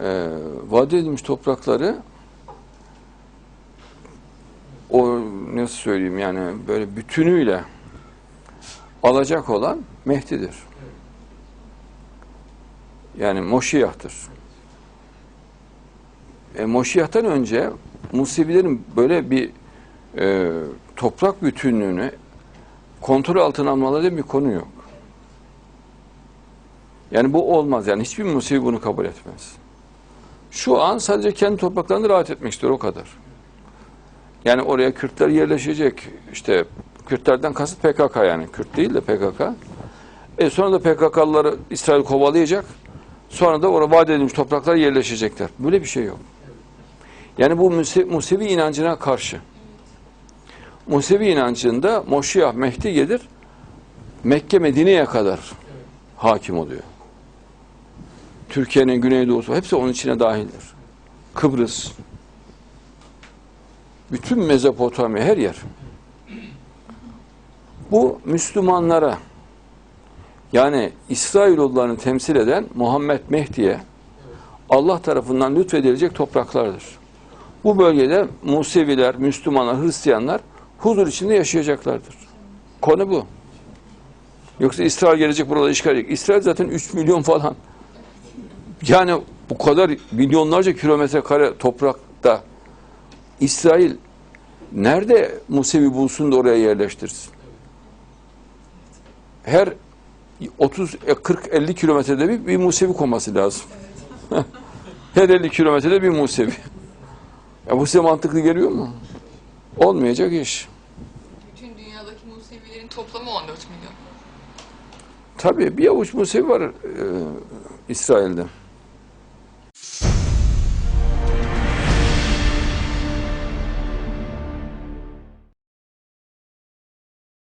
e, vaat edilmiş toprakları o nasıl söyleyeyim yani böyle bütünüyle alacak olan Mehdi'dir. Yani Moşiyah'tır. E, Moşiyah'tan önce Musevilerin böyle bir e, toprak bütünlüğünü kontrol altına almaları bir konu yok. Yani bu olmaz. Yani hiçbir Musevi bunu kabul etmez. Şu an sadece kendi topraklarında rahat etmek istiyor o kadar. Yani oraya Kürtler yerleşecek. İşte Kürtlerden kasıt PKK yani. Kürt değil de PKK. E sonra da PKK'lıları İsrail kovalayacak. Sonra da oraya vaat edilmiş topraklar yerleşecekler. Böyle bir şey yok. Yani bu Muse- Musevi inancına karşı. Musevi inancında Moşiyah Mehdi gelir. Mekke Medine'ye kadar hakim oluyor. Türkiye'nin güneydoğusu hepsi onun içine dahildir. Kıbrıs, bütün Mezopotamya her yer. Bu Müslümanlara yani İsrailoğullarını temsil eden Muhammed Mehdi'ye Allah tarafından lütfedilecek topraklardır. Bu bölgede Museviler, Müslümanlar, Hristiyanlar huzur içinde yaşayacaklardır. Konu bu. Yoksa İsrail gelecek burada işgal edecek. İsrail zaten 3 milyon falan. Yani bu kadar milyonlarca kilometre kare toprakta İsrail nerede Musevi bulsun da oraya yerleştirsin? Her 30, 40, 50 kilometrede bir, bir Musevi konması lazım. Her 50 kilometrede bir Musevi. Ya bu size mantıklı geliyor mu? Olmayacak iş. Bütün dünyadaki Musevilerin toplamı 14 milyon. Tabii bir avuç Musevi var e, İsrail'de.